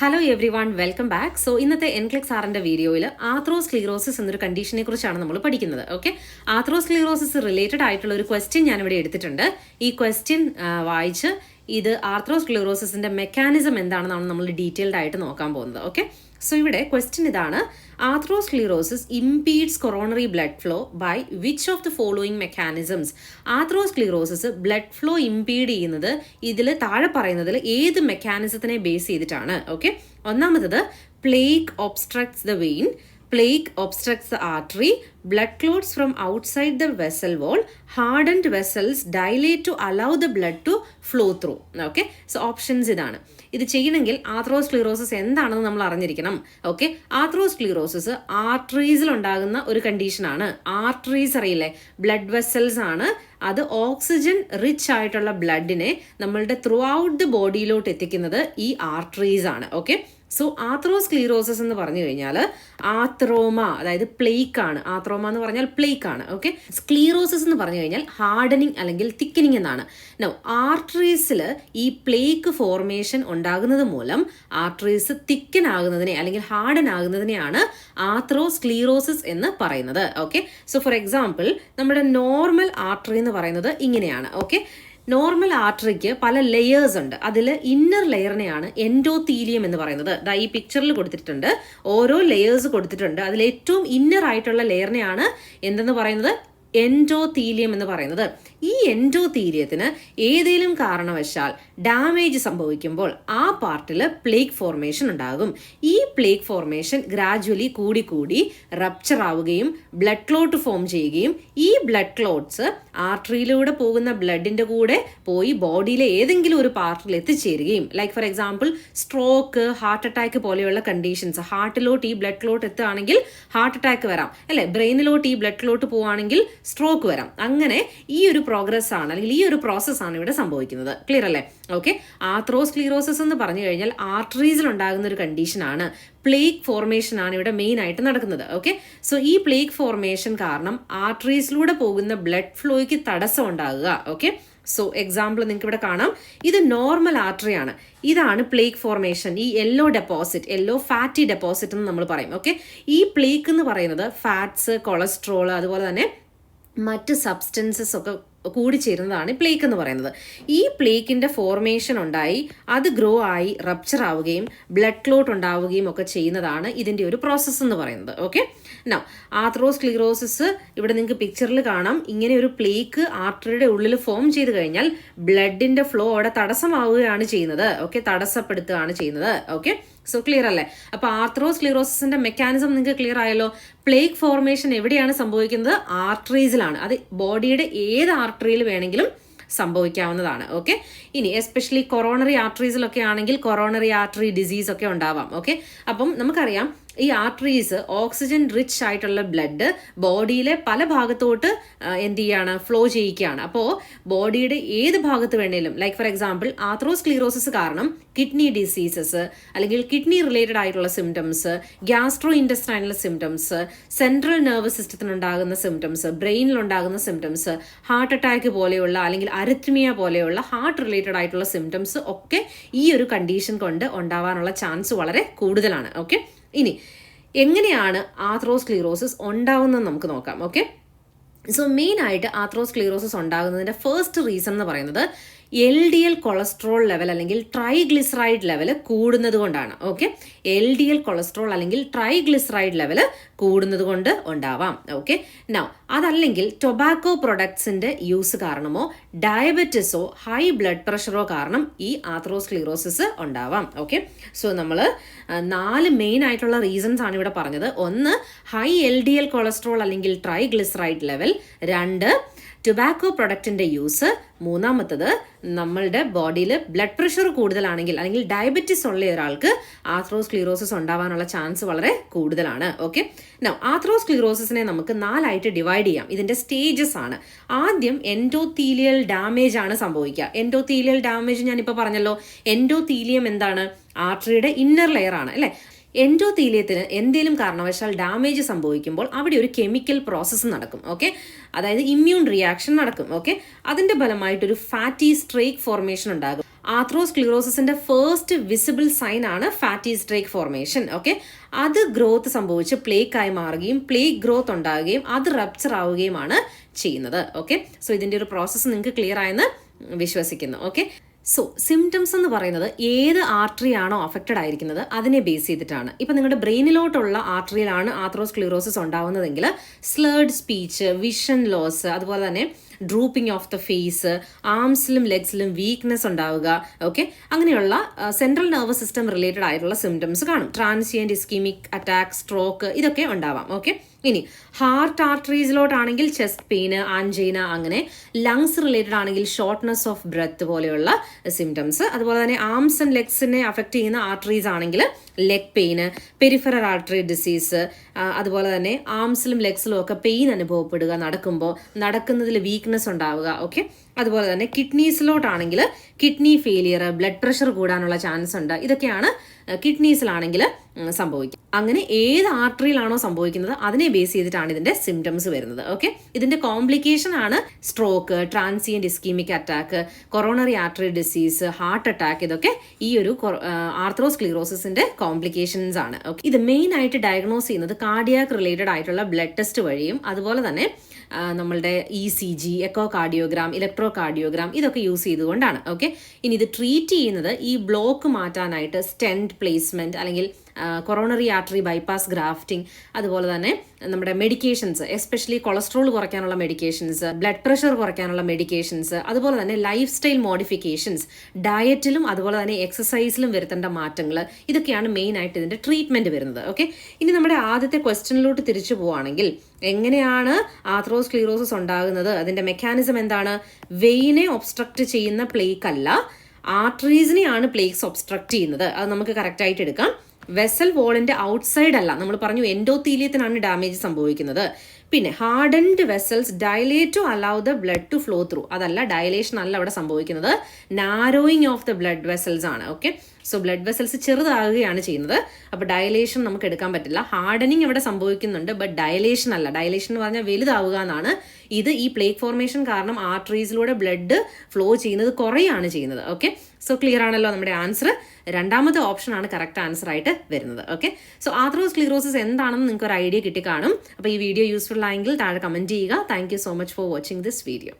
Hello everyone welcome back so ഇന്നത്തെ എൻക്ലിക് സാറിന്റെ വീഡിയോയിൽ ആത്രോസ് ക്ലീറോസിസ് എന്നൊരു കണ്ടീഷനെ കുറിച്ചാണ് നമ്മൾ പഠിക്കുന്നത്. ഓക്കെ ആത്രോസ് ക്ലീറോസിസ് റിലേറ്റഡ് ആയിട്ടുള്ള ഒരു ക്വസ്റ്റ്യൻ ഞാൻ ഞാനിവിടെ എടുത്തിട്ടുണ്ട്. ഈ ക്വസ്റ്റ്യൻ വായിച്ച് ഇത് ആർത്രോസ് ക്ലീറോസിന്റെ മെക്കാനിസം എന്താണെന്നാണ് നമ്മൾ ഡീറ്റെയിൽഡ് ആയിട്ട് നോക്കാൻ പോകുന്നത്. ഓക്കെ സോ ഇവിടെ ക്വസ്റ്റ്യൻ ഇതാണ്. Atherosclerosis impedes coronary blood flow by which of the following mechanisms atherosclerosis blood flow impede ചെയ്യുന്നത് ഇതിൽ താഴെ പറയുന്നതിൽ ഏത് മെക്കാനിസത്തിനെ ബേസ് ചെയ്തിട്ടാണ്? ഓക്കെ ഒന്നാമത്തത് plaque obstructs the vein plague obstructs the artery, blood clots from outside the vessel wall, hardened vessels dilate to allow the blood to flow through. Okay so options ഇതാണ്. ഇത് ചെയ്യണമെങ്കിൽ ആത്രോസ്ക്ലീറോസിസ് എന്താണെന്ന് നമ്മൾ അറിഞ്ഞിരിക്കണം. ഓക്കെ ആത്രോസ്ക്ലീറോസിസ് ആർട്ടറീസിൽ ഉണ്ടാകുന്ന ഒരു കണ്ടീഷനാണ് ആർട്ടറീസ് അറിയില്ലേ? ബ്ലഡ് വെസൽസ് ആണ്. അത് ഓക്സിജൻ റിച്ച് ആയിട്ടുള്ള ബ്ലഡിനെ നമ്മളുടെ ത്രൂ ഔട്ട് ദ ബോഡിയിലോട്ട് എത്തിക്കുന്നത് ഈ ആർട്ടറീസ് ആണ്. ഓക്കെ സോ ആത്രോസ്ക്ലീറോസിസ് എന്ന് പറഞ്ഞു കഴിഞ്ഞാൽ ആത്രോമ അതായത് പ്ലേക്ക് ആണ്. ആത്രോമ എന്ന് പറഞ്ഞാൽ പ്ലേക്ക് ആണ് ഓക്കെ സ്ക്ലീറോസിസ് എന്ന് പറഞ്ഞു കഴിഞ്ഞാൽ ഹാർഡനിങ് അല്ലെങ്കിൽ തിക്കനിങ് എന്നാണ്. നോ ആർട്ടറീസിൽ ഈ പ്ലേക്ക് ഫോർമേഷൻ ഉണ്ടാകുന്നത് മൂലം ആർട്ടറീസ് തിക്കൻ ആകുന്നതിനെ അല്ലെങ്കിൽ ഹാർഡൻ ആകുന്നതിനെയാണ് ആത്രോസ്ക്ലീറോസിസ് എന്ന് പറയുന്നത് ഓക്കെ സോ ഫോർ എക്സാമ്പിൾ നമ്മുടെ നോർമൽ ആർട്ടറി എന്ന് പറയുന്നത് ഇങ്ങനെയാണ് ഓക്കെ നോർമൽ ആർട്ടറിക്ക് പല ലെയേഴ്സ് ഉണ്ട്. അതിൽ ഇന്നർ ലെയറിനെയാണ് എൻഡോതീലിയം എന്ന് പറയുന്നത്. ദാ ഈ പിക്ചറിൽ കൊടുത്തിട്ടുണ്ട്. ഓരോ ലെയേഴ്സ് കൊടുത്തിട്ടുണ്ട്. അതിൽ ഏറ്റവും ഇന്നർ ആയിട്ടുള്ള ലെയറിനെയാണ് എന്തെന്ന് പറയുന്നത്? എൻഡോതീലിയം എന്ന് പറയുന്നത്. ഈ എൻഡോതീലിയത്തിന് ഏതെങ്കിലും കാരണവശാൽ ഡാമേജ് സംഭവിക്കുമ്പോൾ ആ പാർട്ടിൽ പ്ലേക്ക് ഫോർമേഷൻ ഉണ്ടാകും. ഈ പ്ലേക്ക് ഫോർമേഷൻ ഗ്രാജുവലി കൂടിക്കൂടി കൂടി റപ്ചർ ആവുകയും ബ്ലഡ് ക്ലോട്ട് ഫോം ചെയ്യുകയും ഈ ബ്ലഡ് ക്ലോട്ട്സ് ആർട്ടറിയിലൂടെ പോകുന്ന ബ്ലഡിന്റെ കൂടെ പോയി ബോഡിയിലെ ഏതെങ്കിലും ഒരു പാർട്ടിൽ എത്തിച്ചേരുകയും like for example stroke heart attack പോലെയുള്ള കണ്ടീഷൻസ് ഹാർട്ടിലോട്ട് ഈ ബ്ലഡ് ക്ലോട്ട് എത്തുകയാണെങ്കിൽ ഹാർട്ട് അറ്റാക്ക് വരാം. അല്ലെ? ബ്രെയിനിലോട്ട് ഈ ബ്ലഡ് ക്ലോട്ട് പോവുകയാണെങ്കിൽ സ്ട്രോക്ക് വരാം. അങ്ങനെ ഈ ഒരു പ്രോഗ്രസ് ആണ് അല്ലെങ്കിൽ ഈ ഒരു പ്രോസസ് ആണ് ഇവിടെ സംഭവിക്കുന്നത്. ക്ലിയർ അല്ലേ? ഓക്കെ ആത്രോസ് ക്ലീറോസിസ് എന്ന് പറഞ്ഞു കഴിഞ്ഞാൽ ആർട്ടറീസിൽ ഉണ്ടാകുന്ന ഒരു കണ്ടീഷനാണ് പ്ലേക്ക് ഫോർമേഷൻ ആണ് ഇവിടെ മെയിൻ ആയിട്ട് നടക്കുന്നത്. ഓക്കെ സോ ഈ പ്ലേക്ക് ഫോർമേഷൻ കാരണം ആർട്ടറീസിലൂടെ പോകുന്ന ബ്ലഡ് ഫ്ലോയ്ക്ക് തടസ്സം ഉണ്ടാകുക. ഓക്കെ സോ എക്സാമ്പിൾ നിങ്ങൾക്ക് ഇവിടെ കാണാം. ഇത് നോർമൽ ആർട്ടറി ആണ്. ഇതാണ് പ്ലേക്ക് ഫോർമേഷൻ ഈ yellow deposit yellow fatty deposit എന്ന് നമ്മൾ പറയും. ഓക്കെ ഈ പ്ലേക്ക് എന്ന് പറയുന്നത് ഫാറ്റ്സ് കൊളസ്ട്രോൾ അതുപോലെ തന്നെ മറ്റ് സബ്സ്റ്റൻസസ് ഒക്കെ കൂടി കൂടിച്ചേരുന്നതാണ് പ്ലേക്ക് എന്ന് പറയുന്നത്. ഈ പ്ലേക്കിന്റെ ഫോർമേഷൻ ഉണ്ടായി അത് ഗ്രോ ആയി റപ്ചർ ആവുകയും ബ്ലഡ് ക്ലോട്ട് ഉണ്ടാവുകയും ഒക്കെ ചെയ്യുന്നതാണ് ഇതിന്റെ ഒരു പ്രോസസ്സ് എന്ന് പറയുന്നത്. ഓക്കെ നോ ആത്രോസ് ക്ലിറോസിസ് ഇവിടെ നിങ്ങൾക്ക് പിക്ചറിൽ കാണാം. ഇങ്ങനെ ഒരു പ്ലേക്ക് ആർട്ടറിയുടെ ഉള്ളിൽ ഫോം ചെയ്ത് കഴിഞ്ഞാൽ ബ്ലഡിന്റെ ഫ്ലോ അവിടെ തടസ്സമാവുകയാണ് ചെയ്യുന്നത്. ഓക്കെ തടസ്സപ്പെടുത്തുകയാണ് ചെയ്യുന്നത്. ഓക്കെ സോ ക്ലിയർ അല്ലേ? അപ്പൊ ആർത്രോസ് ക്ലീറോസിന്റെ മെക്കാനിസം നിങ്ങൾക്ക് ക്ലിയർ ആയല്ലോ. പ്ലേക്ക് ഫോർമേഷൻ എവിടെയാണ് സംഭവിക്കുന്നത്? ആർട്ടറീസിലാണ് അത് ബോഡിയുടെ ഏത് ആർട്ടറിയിൽ വേണമെങ്കിലും സംഭവിക്കാവുന്നതാണ്. ഓക്കെ ഇനി എസ്പെഷ്യലി കൊറോണറി ആർട്ടറീസിലൊക്കെ ആണെങ്കിൽ കൊറോണറി ആർട്ടറി ഡിസീസ് ഒക്കെ ഉണ്ടാവാം. ഓക്കെ അപ്പം നമുക്കറിയാം ഈ ആർട്ടറീസ് ഓക്സിജൻ റിച്ച് ആയിട്ടുള്ള ബ്ലഡ് ബോഡിയിലെ പല ഭാഗത്തോട്ട് എന്ത് ചെയ്യാണ്? ഫ്ലോ ചെയ്യിക്കുകയാണ്. അപ്പോൾ ബോഡിയുടെ ഏത് ഭാഗത്ത് വേണേലും like for example atherosclerosis കാരണം കിഡ്നി ഡിസീസസ് അല്ലെങ്കിൽ കിഡ്നി റിലേറ്റഡ് ആയിട്ടുള്ള symptoms gastrointestinal symptoms central nervous സിസ്റ്റത്തിനുണ്ടാകുന്ന symptoms ബ്രെയിനിൽ ഉണ്ടാകുന്ന സിംറ്റംസ് ഹാർട്ട് അറ്റാക്ക് പോലെയുള്ള അല്ലെങ്കിൽ അരിത്മിയ പോലെയുള്ള ഹാർട്ട് റിലേറ്റഡ് ആയിട്ടുള്ള സിംറ്റംസ് ഒക്കെ ഈ ഒരു കണ്ടീഷൻ കൊണ്ട് ഉണ്ടാവാനുള്ള ചാൻസ് വളരെ കൂടുതലാണ്. ഓക്കെ ഇനി എങ്ങനെയാണ് ആത്രോസ്ക്ലീറോസിസ് ഉണ്ടാവുന്നത് നമുക്ക് നോക്കാം ഓക്കെ സോ മെയിനായിട്ട് ആത്രോസ്ക്ലീറോസിസ് ഉണ്ടാകുന്നതിന്റെ ഫസ്റ്റ് റീസൺ എന്ന് പറയുന്നത് L D L cholesterol level അല്ലെങ്കിൽ ട്രൈഗ്ലിസറൈഡ് ലെവൽ കൂടുന്നത് കൊണ്ടാണ്. Okay? L D L cholesterol അല്ലെങ്കിൽ ട്രൈഗ്ലിസറൈഡ് ലെവൽ കൂടുന്നത് കൊണ്ട് ഉണ്ടാവാം. ഓക്കെ? നൗ അതല്ലെങ്കിൽ ടൊബാക്കോ പ്രൊഡക്ട്സിന്റെ യൂസ് കാരണമോ ഡയബറ്റിസോ ഹൈ ബ്ലഡ് പ്രഷറോ കാരണം ഈ ആത്രോസ്ക്ലീറോസിസ് ഉണ്ടാവാം. ഓക്കെ? സോ നമ്മൾ നാല് മെയിൻ ആയിട്ടുള്ള റീസൺസ് ആണ് ഇവിടെ പറഞ്ഞത്. ഒന്ന് high L D L cholesterol അല്ലെങ്കിൽ ട്രൈഗ്ലിസറൈഡ് ലെവൽ. രണ്ട് ടുബാക്കോ പ്രൊഡക്റ്റിന്റെ യൂസ് മൂന്നാമത്തത് നമ്മളുടെ ബോഡിയിൽ ബ്ലഡ് പ്രഷർ കൂടുതലാണെങ്കിൽ അല്ലെങ്കിൽ ഡയബറ്റിസ് ഉള്ള ഒരാൾക്ക് ആത്രോസ്ക്ലീറോസിസ് ഉണ്ടാവാനുള്ള ചാൻസ് വളരെ കൂടുതലാണ്. ഓക്കെ നോ ആത്രോസ്ക്ലീറോസിസിനെ നമുക്ക് നാലായിട്ട് ഡിവൈഡ് ചെയ്യാം. ഇതിന്റെ സ്റ്റേജസ് ആണ്. ആദ്യം എൻഡോതീലിയൽ ഡാമേജ് ആണ് സംഭവിക്കുക. എൻഡോതീലിയൽ ഡാമേജ് ഞാനിപ്പോൾ പറഞ്ഞല്ലോ. എൻഡോതീലിയം എന്താണ്? ആർട്ടറിയുടെ ഇന്നർ ലെയർ ആണ് അല്ലേ? എൻഡോതീലിയത്തിന് എന്തെങ്കിലും കാരണവശാൽ ഡാമേജ് സംഭവിക്കുമ്പോൾ അവിടെ ഒരു കെമിക്കൽ പ്രോസസ്സ് നടക്കും ഓക്കെ? അതായത് ഇമ്മ്യൂൺ റിയാക്ഷൻ നടക്കും ഓക്കെ? അതിന്റെ ഫലമായിട്ടൊരു ഫാറ്റി സ്ട്രേക്ക് ഫോർമേഷൻ ഉണ്ടാകും. ആത്രോസ്ക്ലിറോസിന്റെ ഫസ്റ്റ് വിസിബിൾ സൈൻ ആണ് ഫാറ്റി സ്ട്രേക്ക് ഫോർമേഷൻ ഓക്കെ? അത് ഗ്രോത്ത് സംഭവിച്ച് പ്ലേക്ക് ആയി മാറുകയും പ്ലേക്ക് ഗ്രോത്ത് ഉണ്ടാവുകയും അത് റപ്ചർ ആവുകയുമാണ് ചെയ്യുന്നത് ഓക്കെ? സോ ഇതിന്റെ ഒരു പ്രോസസ്സ് നിങ്ങൾക്ക് ക്ലിയർ ആയെന്ന് വിശ്വസിക്കുന്നു ഓക്കെ? സോ സിംറ്റംസ് എന്ന് പറയുന്നത് ഏത് ആർട്ടറി ആണോ അഫക്റ്റഡ് ആയിരിക്കുന്നത് അതിനെ ബേസ് ചെയ്തിട്ടാണ്. ഇപ്പം നിങ്ങളുടെ ബ്രെയിനിലോട്ടുള്ള ആർട്ടറിയിലാണ് ആത്രോസ്ക്ലിറോസിസ് ഉണ്ടാവുന്നതെങ്കിൽ സ്ലേർഡ് സ്പീച്ച് വിഷൻ ലോസ് അതുപോലെ തന്നെ ഡ്രൂപ്പിംഗ് ഓഫ് ദ ഫേസ് ആംസിലും ലെഗ്സിലും വീക്ക്നെസ് ഉണ്ടാവുക ഓക്കെ അങ്ങനെയുള്ള സെൻട്രൽ നെർവസ് സിസ്റ്റം റിലേറ്റഡ് ആയിട്ടുള്ള സിംറ്റംസ് കാണും. ട്രാൻസിയന്റ് ഇസ്കീമിക് അറ്റാക്ക് സ്ട്രോക്ക് ഇതൊക്കെ ഉണ്ടാവാം ഓക്കെ ഇനി ഹാർട്ട് ആർട്ടറീസിലോട്ടാണെങ്കിൽ ചെസ്റ്റ് പെയിന് ആൻജൈന അങ്ങനെ ലങ്സ് റിലേറ്റഡ് ആണെങ്കിൽ ഷോർട്ട്നെസ് ഓഫ് ബ്രെത്ത് പോലെയുള്ള സിംറ്റംസ് അതുപോലെ തന്നെ ആംസ് ആൻഡ് ലെഗ്സിനെ അഫക്റ്റ് ചെയ്യുന്ന ആർട്ടറീസ് ആണെങ്കിൽ leg pain peripheral artery disease അതുപോലെ തന്നെ ആംസിലും ലെഗ്സിലും ഒക്കെ പെയിൻ അനുഭവപ്പെടുക നടക്കുമ്പോൾ നടക്കുന്നതിൽ വീക്ക്നെസ് ഉണ്ടാവുക ഓക്കെ അതുപോലെ തന്നെ കിഡ്നീസിലോട്ടാണെങ്കിൽ കിഡ്നി ഫെയിലിയർ ബ്ലഡ് പ്രഷർ കൂടാനുള്ള ചാൻസ് ഉണ്ട്. ഇതൊക്കെയാണ് കിഡ്നീസിലാണെങ്കിൽ സംഭവിക്കുക. അങ്ങനെ ഏത് ആർട്ടറിയിലാണോ സംഭവിക്കുന്നത് അതിനെ ബേസ് ചെയ്തിട്ടാണ് ഇതിന്റെ സിംറ്റംസ് വരുന്നത്. ഓക്കെ? ഇതിന്റെ കോംപ്ലിക്കേഷൻ ആണ് stroke transient ischemic attack coronary artery disease heart attack ഇതൊക്കെ ഈ ഒരു ആർത്രോസ് ആർത്രോസ്ക്ലീറോസിന്റെ കോംപ്ലിക്കേഷൻസ് ആണ്. ഓക്കെ? ഇത് മെയിൻ ആയിട്ട് ഡയഗ്നോസ് ചെയ്യുന്നത് കാർഡിയാക് റിലേറ്റഡ് ആയിട്ടുള്ള ബ്ലഡ് ടെസ്റ്റ് വഴിയും അതുപോലെ തന്നെ നമ്മളുടെ E C G echocardiogram electrocardiogram ഇതൊക്കെ യൂസ് ചെയ്തുകൊണ്ടാണ് ഓക്കെ ഇനി ഇത് ട്രീറ്റ് ചെയ്യുന്നത് ഈ ബ്ലോക്ക് മാറ്റാനായിട്ട് സ്റ്റെന്റ് പ്ലേസ്മെന്റ് അല്ലെങ്കിൽ കൊറോണറി ആർട്ടറി ബൈപ്പാസ് ഗ്രാഫ്റ്റിംഗ് അതുപോലെ തന്നെ നമ്മുടെ മെഡിക്കേഷൻസ് എസ്പെഷ്യലി കൊളസ്ട്രോൾ കുറയ്ക്കാനുള്ള മെഡിക്കേഷൻസ് ബ്ലഡ് പ്രഷർ കുറയ്ക്കാനുള്ള മെഡിക്കേഷൻസ് അതുപോലെ തന്നെ ലൈഫ് സ്റ്റൈൽ മോഡിഫിക്കേഷൻസ് ഡയറ്റിലും അതുപോലെ തന്നെ എക്സസൈസിലും വരുത്തേണ്ട മാറ്റങ്ങൾ ഇതൊക്കെയാണ് മെയിൻ ആയിട്ട് ഇതിന്റെ ട്രീറ്റ്മെന്റ് വരുന്നത്. ഓക്കെ ഇനി നമ്മുടെ ആദ്യത്തെ ക്വസ്റ്റ്യനിലോട്ട് തിരിച്ചു പോവുകയാണെങ്കിൽ എങ്ങനെയാണ് ആത്രോസ്ക്ലീറോസിസ് ഉണ്ടാകുന്നത്? അതിന്റെ മെക്കാനിസം എന്താണ്? വെയിനെ ഒബ്സ്ട്രക്ട് ചെയ്യുന്ന പ്ലേക്കല്ല ആർട്ടറീസിനെയാണ് പ്ലേക്സ് ഒബ്സ്ട്രക്ട് ചെയ്യുന്നത്. അത് നമുക്ക് കറക്റ്റായിട്ട് എടുക്കാം. വെസൽ വോളിന്റെ ഔട്ട്സൈഡ് അല്ല. നമ്മൾ പറഞ്ഞു എൻഡോത്തീലിയത്തിനാണ് ഡാമേജ് സംഭവിക്കുന്നത്. പിന്നെ hardened vessels dilate to allow the blood to flow through. അതല്ല ഡയലേഷൻ അല്ല അവിടെ സംഭവിക്കുന്നത്. Narrowing of the blood vessels ആണ്. ഓക്കെ? സോ ബ്ലഡ് വെസൽസ് ചെറുതാകുകയാണ് ചെയ്യുന്നത്. അപ്പോൾ ഡയലേഷൻ നമുക്ക് എടുക്കാൻ പറ്റില്ല. ഹാർഡനിങ് ഇവിടെ സംഭവിക്കുന്നുണ്ട് ബട്ട് ഡയലേഷൻ അല്ല. ഡയലേഷൻ എന്ന് പറഞ്ഞാൽ വലുതാവുക എന്നാണ് ഇത് ഈ പ്ലേക്ക് ഫോർമേഷൻ കാരണം ആർട്ടറീസിലൂടെ ബ്ലഡ് ഫ്ലോ ചെയ്യുന്നത് കുറയാണ് ചെയ്യുന്നത്. ഓക്കെ സോ ക്ലിയർ ആണല്ലോ നമ്മുടെ ആൻസർ രണ്ടാമത്തെ ഓപ്ഷൻ ആണ് കറക്റ്റ് ആൻസർ ആയിട്ട് വരുന്നത്. ഓക്കെ സോ ആത്രോസ് ക്ലിയറോസിസ് എന്താണെന്ന് നിങ്ങൾക്ക് ഒരു ഐഡിയ കിട്ടി കാണും അപ്പോൾ ഈ വീഡിയോ യൂസ്ഫുൾ ആയെങ്കിൽ താഴെ കമന്റ് ചെയ്യുക. Thank so much for watching this video